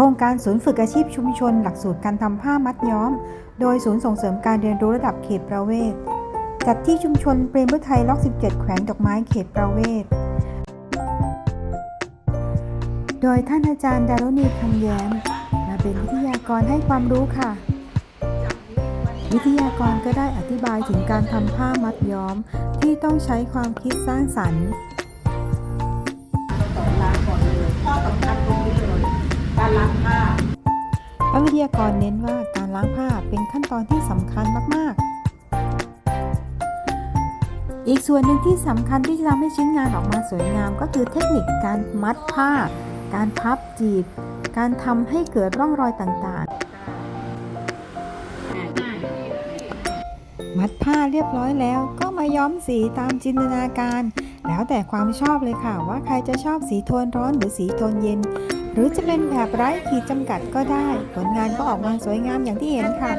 ครงการศูนย์ฝึกอาชีพชุมชน หลักสูตรการทำผ้ามัดย้อม โดยศูนย์ส่งเสริมการเรียนรู้ระดับเขตประเวศ จัดที่ชุมชนเปรมฤทัยล็อก 17 แขวงดอกไม้เขตประเวศ โดยท่านอาจารย์ดารุณีคำแย้ม มาเป็นวิทยากรให้ความรู้ค่ะ วิทยากรก็ได้อธิบายถึงการทำผ้ามัดย้อมที่ต้องใช้ความคิดสร้างสรรค์ ระวิทยากรเน้นว่าการล้างผ้าเป็นขั้นตอนที่สำคัญมาก ๆ อีกส่วนหนึ่งที่สำคัญที่จะทำให้ชิ้นงานออกมาสวยงาม ก็คือเทคนิคการมัดผ้า การพับจีบ การทำให้เกิดร่องรอยต่าง ๆมัดผ้าเรียบร้อยแล้วก็มาย้อมสีตามจินตนาการ แล้วแต่ความชอบเลยค่ะว่าใครจะชอบสีโทนร้อนหรือสีโทนเย็น รือจะเป็นแบบไร้ขีดจำกัดก็ได้ ผลงานก็ออกมาสวยงามอย่างที่เห็นค่ะ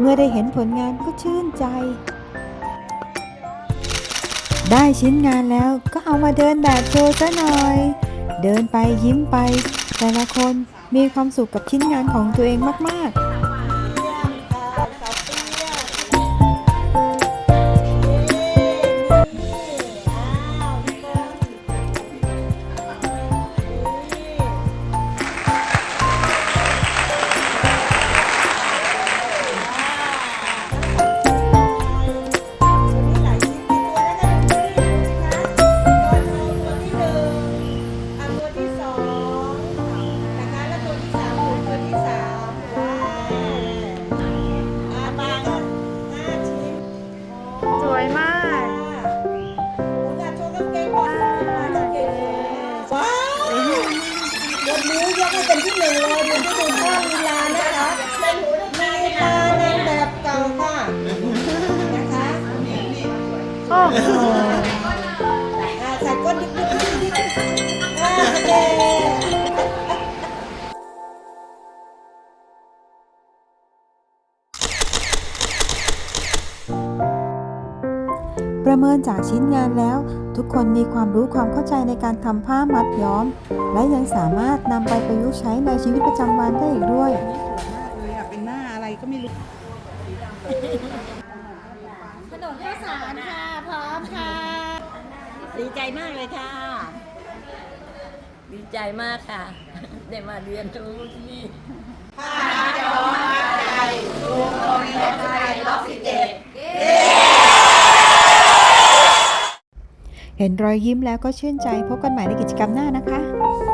เมื่อได้เห็นผลงานก็ชื่นใจ ได้ชิ้นงานแล้วก็เอามาเดินแบบโชว์ซะหน่อย เดินไปยิ้มไป แต่ละคนมีความสุขกับชิ้นงานของตัวเองมาก ๆ นที่หนึ่งเลยเดี๋ยวจะดูภาพลีลานะคะลีลานางแบบเก่าค่ะนะคะโอ้โหอ่าใส่ก้นดิ๊กดิ๊ ประเมินจากชิ้นงานแล้ว ทุกคนมีความรู้ความเข้าใจในการทำผ้ามัดย้อม และยังสามารถนำไปประยุกต์ใช้ในชีวิตประจำวันได้อีกด้วยเลยอะเป็นหน้าอะไรก็ไม่รู้ขนมข้าวสารค่ะ พร้อมค่ะ ดีใจมากเลยค่ะ ดีใจมากค่ะ ได้มาเรียนรู้ที่นี่ เห็นรอยยิ้มแล้วก็ชื่นใจพบกันใหม่ในกิจกรรมหน้านะคะ